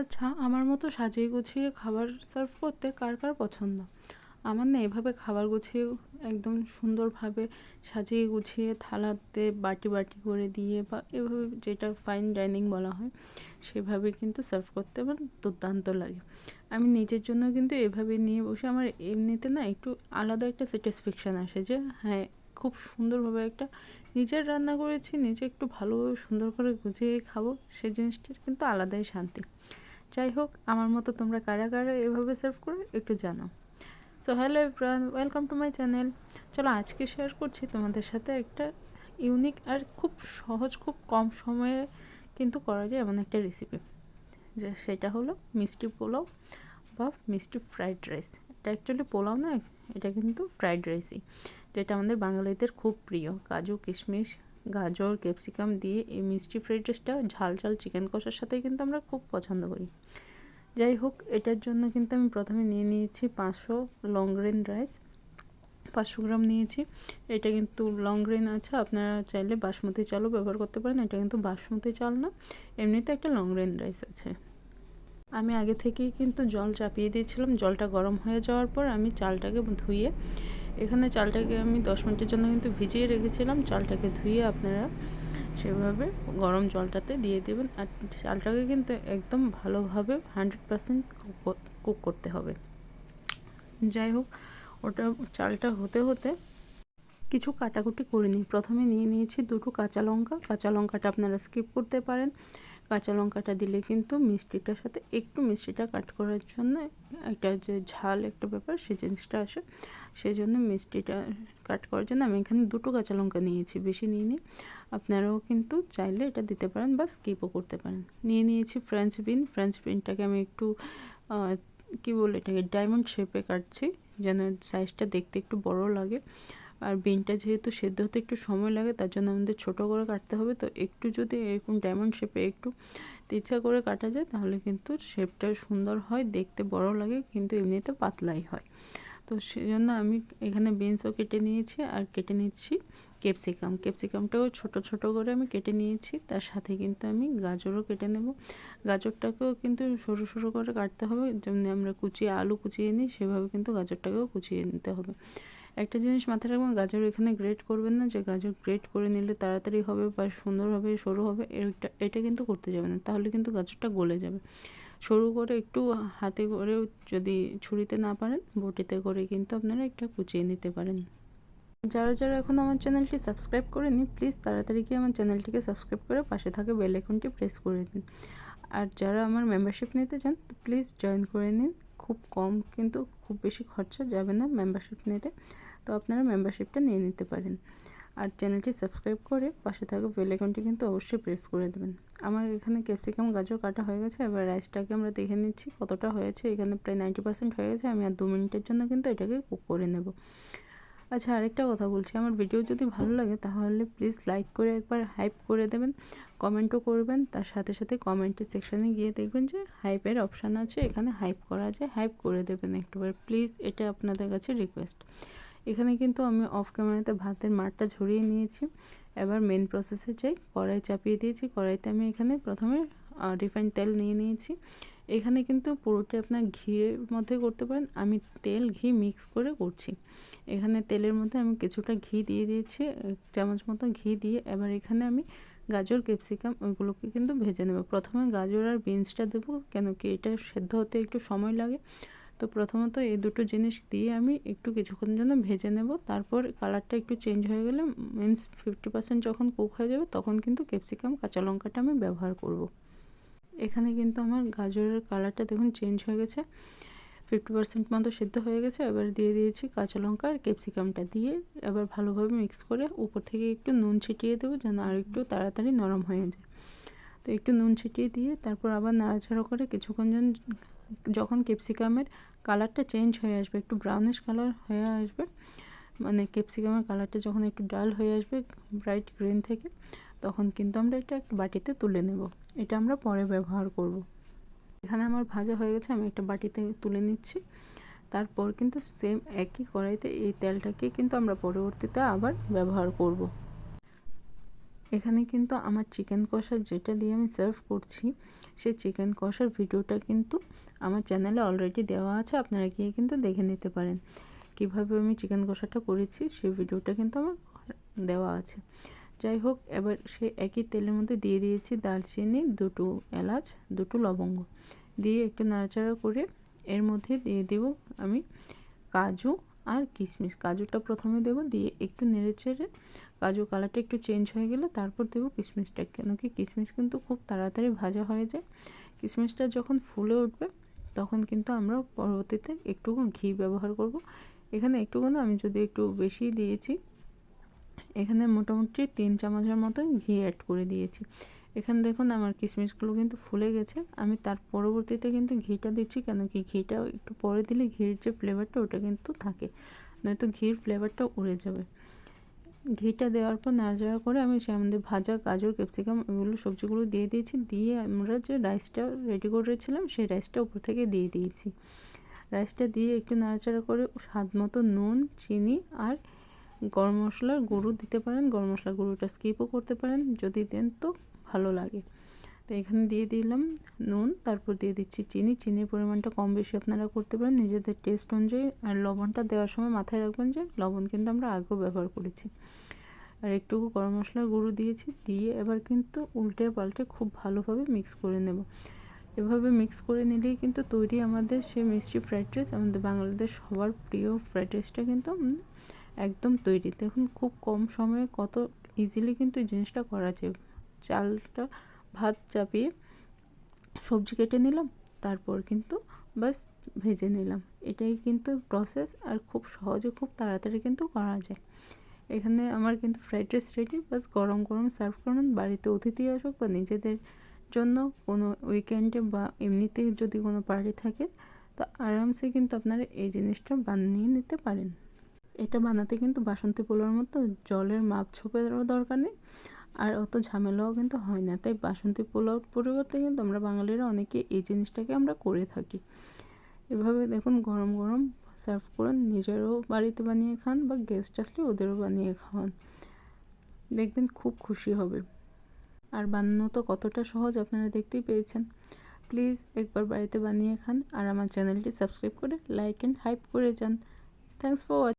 আচ্ছা আমার মতো সাজিয়ে গুছিয়ে খাবার সার্ভ করতে কার কার পছন্দ? আমার না এভাবে খাবার গুছিয়ে একদম সুন্দরভাবে সাজিয়ে গুছিয়ে থালাতে বাটি বাটি করে দিয়ে বা এভাবে যেটা ফাইন ডাইনিং বলা হয়, সেভাবে কিন্তু সার্ভ করতে আমার দুর্দান্ত লাগে। আমি নিজের জন্য কিন্তু এভাবে নিয়ে বসে আমার এমনিতে না একটু আলাদা একটা স্যাটিসফ্যাকশান আসে যে হ্যাঁ খুব সুন্দরভাবে একটা নিজের রান্না করেছি, নিজে একটু ভালোভাবে সুন্দর করে গুছিয়ে খাব সেই জিনিসটা কিন্তু আলাদাই শান্তি। যাই হোক, আমার মতো তোমরা কারা কারা এভাবে সার্ভ করো একটু জানাও। So hello everyone welcome to my channel চলো আজকে শেয়ার করছি তোমাদের সাথে একটা ইউনিক আর খুব সহজ, খুব কম সময়ে কিন্তু করা যায় এমন একটা রেসিপি যে সেটা হলো মিষ্টি পোলাও বা মিষ্টি ফ্রাইড রাইস এটা অ্যাকচুয়ালি পোলাও না এটা কিন্তু ফ্রাইড রাইসই যেটা আমাদের বাঙালিদের খুব প্রিয়। কাজু, কিশমিশ গাজর, ক্যাপসিকাম দিয়ে এই মিষ্টি ফ্রাইড রাইসটা ঝাল ঝাল চিকেন কষার সাথেই কিন্তু আমরা খুব পছন্দ করি। যাই হোক, এটার জন্য কিন্তু আমি প্রথমে নিয়ে নিয়েছি পাঁচশো লং গ্রেন রাইস পাঁচশো গ্রাম নিয়েছি। এটা কিন্তু লং গ্রেন আছে, আপনারা চাইলে বাসমতি চালও ব্যবহার করতে পারেন, এটা কিন্তু বাসমতি চাল না, এমনিতে একটা লং গ্রেন রাইস আছে। আমি আগে থেকেই কিন্তু জল চাপিয়ে দিয়েছিলাম, জলটা গরম হয়ে যাওয়ার পর আমি চালটাকে ধুয়ে এখানে চালটাকে আমি দশ মিনিটের জন্য কিন্তু ভিজিয়ে রেখেছিলাম। চালটাকে ধুয়ে আপনারা সেভাবে গরম জলটাতে দিয়ে দেবেন। আর চালটাকে কিন্তু একদম ভালোভাবে হান্ড্রেড পারসেন্ট কুক করতে হবে। যাই হোক, ওটা চালটা হতে হতে কিছু কাটাকুটি করে নিই। প্রথমে নিয়ে নিয়েছি দুটো কাঁচা লঙ্কা। কাঁচা লঙ্কাটা আপনারা স্কিপ করতে পারেন। কাঁচা লঙ্কাটা দিলে কিন্তু মিষ্টিটার সাথে একটু মিষ্টিটা কাট করার জন্য একটা যে ঝাল একটা ব্যাপার, সে জিনিসটা আসে। সেই জন্য মিষ্টিটা কাট করার জন্য আমি এখানে দুটো কাঁচা লঙ্কা নিয়েছি, বেশি নিয়ে নিই আপনারাও কিন্তু চাইলে এটা দিতে পারেন বা স্কিপও করতে পারেন। নিয়ে নিয়েছি ফ্রেঞ্চ বিন ফ্রেঞ্চ বিনটাকে আমি একটু কি বলে এটাকে ডায়মন্ড শেপে কাটছি, যেন সাইজটা দেখতে একটু বড় লাগে। আর বিনটা যেহেতু সেদ্ধ হতে একটু সময় লাগে, তার জন্য আমাদের ছোট করে কাটতে হবে। তো একটু যদি এরকম ডায়মন্ড শেপে একটু তিচ্ছা করে কাটা যায়, তাহলে কিন্তু শেপটা সুন্দর হয়, দেখতে বড় লাগে, কিন্তু এমনিতে পাতলাই হয়। তো সেজন্য আমি এখানে বিনসও কেটে নিয়েছি আর কেটে নিচ্ছি ক্যাপসিকাম ক্যাপসিকামটাও ছোট ছোট করে আমি কেটে নিয়েছি, তার সাথে কিন্তু আমি গাজরও কেটে নেব। গাজরটাকেও কিন্তু সরু সরু করে কাটতে হবে, যেমনি আমরা কুচিয়ে আলু কুচিয়ে নিই, সেভাবে কিন্তু গাজরটাকেও কুচিয়ে নিতে হবে। একটা জিনিস মাথায় রাখবেন, গাজর এখানে গ্রেট করবেন না, যে গাজর গ্রেট করে নিলে তাড়াতাড়ি হবে বা সুন্দর হবে, সরু হবে, এটা এটা কিন্তু করতে যাবে না, তাহলে কিন্তু গাজরটা গলে যাবে। সরু করে একটু হাতে করেও যদি ছুরিতে না পারেন, বটিতে করে কিন্তু আপনারা একটা কুচিয়ে নিতে পারেন। যারা যারা এখন আমার চ্যানেলটি সাবস্ক্রাইব করেনি, প্লিজ তাড়াতাড়ি গিয়ে আমার চ্যানেলটিকে সাবস্ক্রাইব করে পাশে থাকে বেল আইকনটি প্রেস করে দিন। আর যারা আমার মেম্বারশিপ নিতে চান প্লিজ জয়েন করে নিন। খুব কম কিন্তু খুব বেশি খরচা যাবে না মেম্বারশিপ নিতে। তো আপনারা মেম্বারশিপটা নিয়ে নিতে পারেন। আর চ্যানেলটি সাবস্ক্রাইব করে পাশে থাকা বেল আইকনটি কিন্তু অবশ্যই প্রেস করে দেবেন। আমার এখানে ক্যাপসিকাম গাজর কাটা হয়ে গেছে, এবার রাইসটাকে আমরা দেখে নিচ্ছি কতটা হয়েছে। এখানে প্রায় নাইনটি পার্সেন্ট হয়ে গেছে, আমি আর দু মিনিটের জন্য কিন্তু এটাকে কুক করে নেব। আচ্ছা আরেকটা কথা বলছি। আমার ভিডিও যদি ভালো লাগে, তাহলে প্লিজ লাইক করে একবার হাইপ করে দেবেন কমেন্টও করবেন। তার সাথে সাথে কমেন্টের সেকশানে গিয়ে দেখবেন যে হাইপের অপশান আছে, এখানে হাইপ করা যায় হাইপ করে দেবেন একটুবার। প্লিজ এটা আপনাদের কাছে রিকোয়েস্ট এখানে কিন্তু আমি অফ ক্যামেরাতে ভাতের মারটা ঝরিয়ে নিয়েছি। এবার মেন প্রসেসে যাই, কড়াই চাপিয়ে দিয়েছি। কড়াইতে আমি এখানে প্রথমে রিফাইন তেল নিয়ে নিয়েছি। এখানে কিন্তু পুরোটা আপনার ঘিয়ের মধ্যে করতে পারেন। আমি তেল, ঘি মিক্স করে করছি। এখানে তেলের মধ্যে আমি কিছুটা ঘি দিয়ে দিয়েছি চামচ মতো ঘি দিয়ে। এবার এখানে আমি গাজর, ক্যাপসিকাম ওইগুলোকে কিন্তু ভেজে নেব। প্রথমে গাজর আর বিনসটা দেবো, কেন কি এটা সেদ্ধ হতে একটু সময় লাগে। তো প্রথমত এই দুটো জিনিস দিয়ে আমি একটু কিছুক্ষণ জন্য ভেজে নেব। তারপর কালারটা একটু চেঞ্জ হয়ে গেলে মিন্স ফিফটি পার্সেন্ট যখন কুক হয়ে যাবে, তখন কিন্তু ক্যাপসিকাম, কাঁচা লঙ্কাটা আমি ব্যবহার করব। এখানে কিন্তু আমার গাজরের কালারটা দেখুন চেঞ্জ হয়ে গেছে। ফিফটি পার্সেন্ট মতো সেদ্ধ হয়ে গেছে, এবার দিয়ে দিয়েছি কাঁচা লঙ্কা আর ক্যাপসিকামটা দিয়ে এবার ভালোভাবে মিক্স করে উপর থেকে একটু নুন ছিটিয়ে দেবো যেন আর একটু তাড়াতাড়ি নরম হয়ে যায়। তো একটু নুন ছিটিয়ে দিয়ে তারপর আবার নাড়াচাড়া করে কিছুক্ষণ যখন ক্যাপসিকামের কালারটা চেঞ্জ হয়ে আসবে, একটু ব্রাউনিশ কালার হয়ে আসবে মানে ক্যাপসিকামের কালারটা যখন একটু ডাল হয়ে আসবে ব্রাইট গ্রিন থেকে তখন কিন্তু আমরা এটা একটা বাটিতে তুলে নেব। এটা আমরা পরে ব্যবহার করব। এখানে আমার ভাজা হয়ে গেছে, আমি একটা বাটিতে তুলে নিচ্ছি। তারপর কিন্তু সেম একই কড়াইতে এই তেলটাকে কিন্তু আমরা পরবর্তীতে আবার ব্যবহার করব। এখানে কিন্তু আমার চিকেন কষা যেটা দিয়ে আমি সার্ভ করছি, সেই চিকেন কষার ভিডিওটা কিন্তু আমার চ্যানেলে অলরেডি দেওয়া আছে, আপনারা গিয়ে কিন্তু দেখে নিতে পারেন। কীভাবে আমি চিকেন কষাটা করেছি, সেই ভিডিওটা কিন্তু আমার দেওয়া আছে। যাই হোক এবার সে একই তেলের মধ্যে দিয়ে দিয়েছি দারচিনি, দুটো এলাচ, দুটো লবঙ্গ। দিয়ে একটু নাড়াচাড়া করে এর মধ্যে দিয়ে দেব আমি কাজু আর কিশমিশ। কাজুটা প্রথমে দেব, দিয়ে একটু নেড়ে চেড়ে কাজু কালারটা একটু চেঞ্জ হয়ে গেলে তারপর দেবো কিশমিশটা। কেন কি কিশমিশ কিন্তু খুব তাড়াতাড়ি ভাজা হয়ে যায়। কিশমিশটা যখন ফুলে উঠবে, তখন কিন্তু আমরা পরবর্তীতে একটুকু ঘি ব্যবহার করব। এখানে একটুখানি আমি যদি একটু বেশি দিয়েছি এখানে মোটামুটি তিন চামচের মতো ঘি অ্যাড করে দিয়েছি। এখানে দেখুন আমার কিশমিশগুলো কিন্তু ফুলে গেছে। আমি তার পরবর্তীতে কিন্তু ঘিটা দিচ্ছি, কেন কি ঘিটা একটু পরে দিলে ঘির যে ফ্লেভারটা ওটা কিন্তু থাকে, নয়তো ঘির ফ্লেভারটা উড়ে যাবে। ঘিটা দেওয়ার পর নাড়াচাড়া করে আমি সে আমাদের ভাজা গাজর ক্যাপসিকাম এগুলো সবজিগুলো দিয়ে দিয়েছি, দিয়ে আমরা যে রাইসটা রেডি করেছিলাম সেই রাইসটা উপর থেকে দিয়ে দিয়েছি। রাইসটা দিয়ে একটু নাড়াচাড়া করে স্বাদ মতো নুন, চিনি আর গরম মশলার গুঁড়ো দিতে পারেন, গরম মশলার গুঁড়োটা স্কিপও করতে পারেন, যদি দেন তো ভালো লাগে। তো এখানে দিয়ে দিলাম নুন, তারপর দিয়ে দিচ্ছি চিনি। চিনির পরিমাণটা কম বেশি আপনারা করতে পারেন নিজেদের টেস্ট অনুযায়ী। আর লবণটা দেওয়ার সময় মাথায় রাখবেন যে লবণ কিন্তু আমরা আগেও ব্যবহার করেছি। আর একটুকু গরম মশলার গুঁড়ো দিয়েছি, দিয়ে এবার কিন্তু উল্টে পাল্টে খুব ভালোভাবে মিক্স করে নেব। এভাবে মিক্স করে নিলেই কিন্তু তৈরি আমাদের সেই মিষ্টি ফ্রাইড রাইস আমাদের বাঙালিদের সবার প্রিয় ফ্রাইড রাইসটা কিন্তু একদম তৈরি। দেখুন খুব কম সময়ে কত ইজিলি কিন্তু এই জিনিসটা করা যায়। চালটা ভাত চাপিয়ে সবজি কেটে নিলাম, তারপর কিন্তু বাস ভেজে নিলাম। এটাই কিন্তু প্রসেস আর খুব সহজে খুব তাড়াতাড়ি কিন্তু করা যায়। এখানে আমার কিন্তু ফ্রাইড রাইস রেডি বাস গরম গরম সার্ভ করুন। বাড়িতে অতিথি আসুক বা নিজেদের জন্য কোনো উইকেন্ডে বা এমনিতে যদি কোনো পার্টি থাকে, তো আরামসে কিন্তু আপনারা এই জিনিসটা বানিয়ে নিতে পারেন। এটা বানাতে কিন্তু বাসন্তী পোলার মতো জলের মাপ ছোপেরও দরকার নেই, আর অত ঝামেলাও কিন্তু হয় না। তাই বাসন্তী পোলাওর পরিবর্তে কিন্তু আমরা বাঙালিরা অনেকে এই জিনিসটাকে আমরা করে থাকি। এভাবে দেখুন গরম গরম সার্ভ করুন, নিজেরও বাড়িতে বানিয়ে খান বা গেস্ট আসলে ওদেরও বানিয়ে খাওয়ান। দেখবেন খুব খুশি হবে। আর বানানো তো কতটা সহজ আপনারা দেখতেই পেয়েছেন। প্লিজ একবার বাড়িতে বানিয়ে খান আর আমার চ্যানেলটি সাবস্ক্রাইব করে লাইক অ্যান্ড হাইপ করে যান। Thanks for